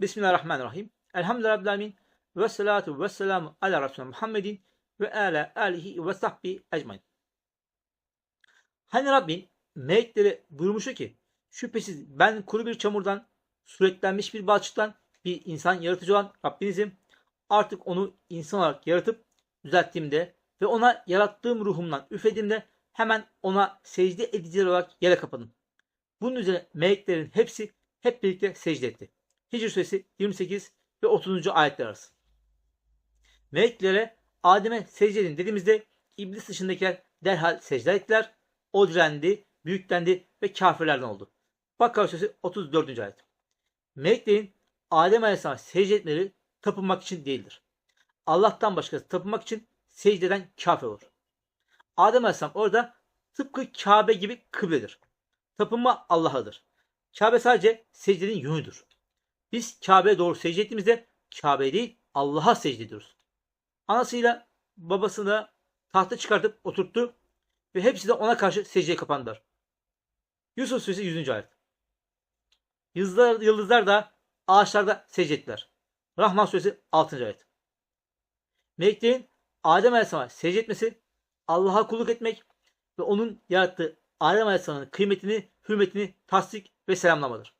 Bismillahirrahmanirrahim. Elhamdülillahi Rabbil Alemin. Ve salatu ve selamu ala Resulü Muhammedin ve ala alihi ve sahbihi ecmain. Hani Rabbin meleklere buyurmuştu ki şüphesiz ben kuru bir çamurdan suretlenmiş bir balçıktan bir insan yaratıcı olan Rabbinizim. Artık onu insan olarak yaratıp düzelttiğimde ve ona yarattığım ruhumdan üflediğimde hemen ona secde ediciler olarak yere kapadım. Bunun üzerine meleklerin hepsi hep birlikte secde etti. Hicr suresi 28 ve 30. ayetler arası. Meleklere Adem'e secde edin dediğimizde iblis dışındakiler derhal secde ettiler. O direndi, büyüklendi ve kafirlerden oldu. Bakara suresi 34. ayet. Meleklerin Adem Aleyhisselam'a secde etmeleri tapınmak için değildir. Allah'tan başkası tapınmak için secdeden kafir olur. Adem Aleyhisselam orada tıpkı Kabe gibi kıbledir. Tapınma Allah'adır. Kabe sadece secdenin yönüdür. Biz Kabe'ye doğru secde ettiğimizde Kabe'ye değil Allah'a secde ediyoruz. Anasıyla babasını tahta çıkartıp oturttu ve hepsi de ona karşı secdeye kapandılar. Yusuf Suresi 100. ayet. Yıldızlar, yıldızlar da ağaçlarda secde ettiler. Rahman Suresi 6. ayet. Meleklerin Adem Aleyhisselam'a secde etmesi, Allah'a kulluk etmek ve onun yarattığı Adem Aleyhisselam'ın kıymetini, hürmetini tasdik ve selamlamadır.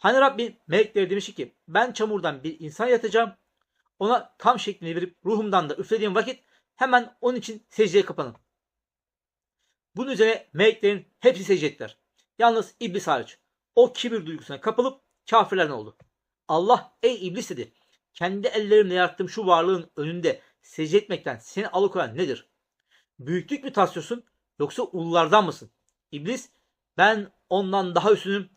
Hani Rabbim meleklere demiş ki ben çamurdan bir insan yaratacağım. Ona tam şeklini verip ruhumdan da üflediğim vakit hemen onun için secdeye kapanın. Bunun üzerine meleklerin hepsi secde ettiler. Yalnız iblis hariç. O kibir duygusuna kapılıp kafirlerden oldu. Allah ey iblis dedi. Kendi ellerimle yarattığım şu varlığın önünde secde etmekten seni alıkoyan nedir? Büyüklük mü taslıyorsun yoksa ululardan mısın? İblis ben ondan daha üstünüm.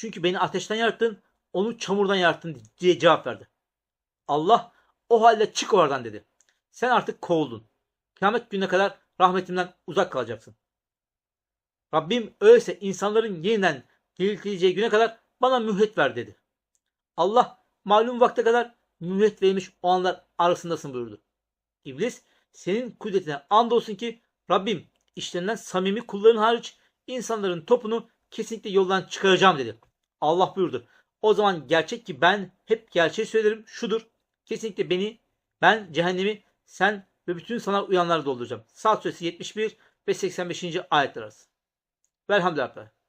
Çünkü beni ateşten yarattın, onu çamurdan yarattın diye cevap verdi. Allah o halde çık oradan dedi. Sen artık kovuldun. Kıyamet gününe kadar rahmetimden uzak kalacaksın. Rabbim öyleyse insanların yeniden diriltileceği güne kadar bana mühlet ver dedi. Allah malum vakte kadar mühlet verilmiş o anlar arasındasın buyurdu. İblis senin kudretine andolsun ki Rabbim işlerinden samimi kulların hariç insanların topunu kesinlikle yoldan çıkaracağım dedi. Allah buyurdu. O zaman gerçek ki ben hep gerçeği söylerim şudur. Kesinlikle beni, ben cehennemi, sen ve bütün sana uyanları dolduracağım. Saat suresi 71 ve 85. ayetler arası. Velhamdülillah.